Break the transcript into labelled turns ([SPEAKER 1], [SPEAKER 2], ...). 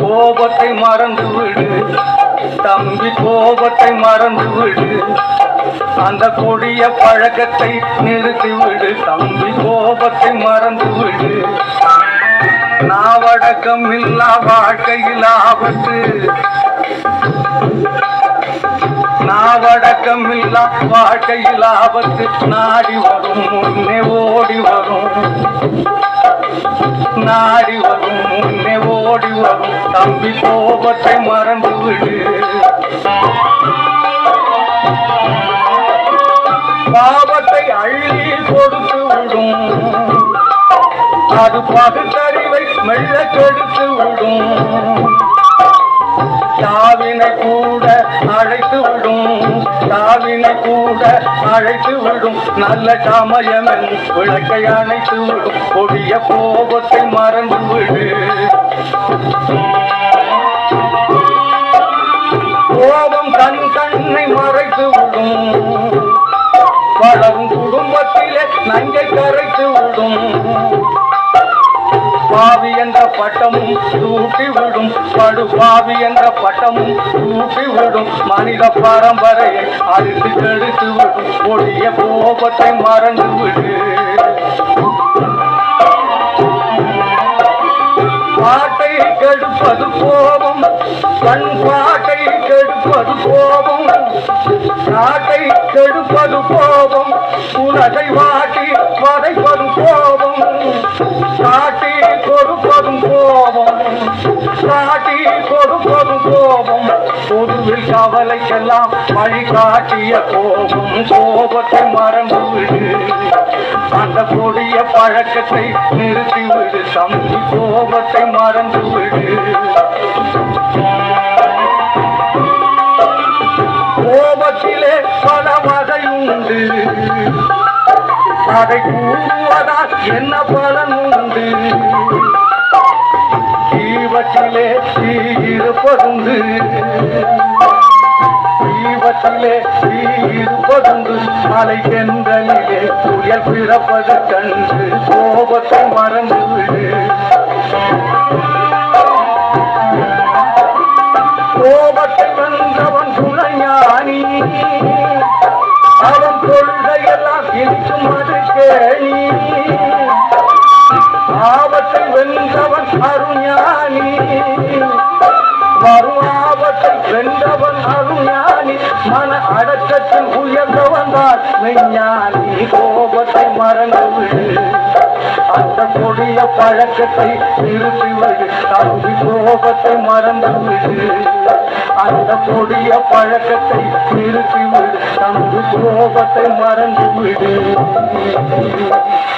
[SPEAKER 1] கோபத்தை மறந்து விடு. தம்பி கோபத்தை மறந்து விடு. அந்த கொடிய பழக்கத்தை நிறுத்திவிடு தம்பி கோபத்தை மறந்து விடு. நாவடக்கம் இல்லா வாழ்க்கையில் ஆபத்து. நாவடக்கம் இல்லா வாழ்க்கையில் ஆபத்து. நாடி வரும் முன்னே ஓடி வரும். நாடி வரும் முன்னே ஓடி வரும். தம்பி கோபத்தை மறந்து விடு பாவத்தை அள்ளி கொடுத்து விடும். அது பகுத்தறிவை மெல்ல கெடுத்து விடும். தாவினை கூட அழைத்து விடும். தாவினை கூட அழைத்து விடும். நல்ல சமயமென் விளக்கை அணைத்து விடும். கொடிய கோபத்தை மறந்து விடு. கோபம் கண் கண்ணை மறைத்து விடும். வளரும் குடும்பத்திலே நங்கை கரைத்து விடும். பாவி என்ற பட்டமும் தூட்டி விடும் படு பாவி என்ற பட்டமும் தூட்டி விடும் மனித பரம்பரையை அழித்து கெடுத்து விடும் கொடிய கோபத்தை மறந்து விடு பாட்டை கெடுப்பது கோபம். கண் பாட்டை கெடுப்பது கோபம். நாட்டை கெடுப்பது கோபம். உலகை வாட்டி வதைப்பது கோபம். பொதுவில் கவலைக்கெல்லாம் வழிகாட்டிய கோபம் கோபத்தை மறந்துவிடு. அந்த கொடிய பழக்கத்தை நிறுத்திவிடு விடு கோபத்தை மறந்துவிடு. கோபத்திலே பல வகை உண்டு அதை கூறுவதால் என்ன பலன் உண்டு? தீபத்திலே தீ இருப்பதுண்டு. தீபத்திலே தீ இருப்பதுண்டு மலை தென்றலிலே புயல் பிறப்பது கண்டு கோபத்தை மறந்து கோபத்தை வென்றவன் துணையானி அவன் கொள்கையெல்லாம் இருக்கும் அது கேணி ஆபத்தை வென்றவன் அருஞானி. மன அடக்கத்தில் உயர்ந்து வந்தார். விஞ்ஞானி கோபத்தை மறந்து விடு அந்த கொடிய பழக்கத்தை நிறுத்தி விடு தம்பி கோபத்தை மறந்து விடு அந்த கொடிய பழக்கத்தை நிறுத்தி விடு தம்பி கோபத்தை மறந்து விடு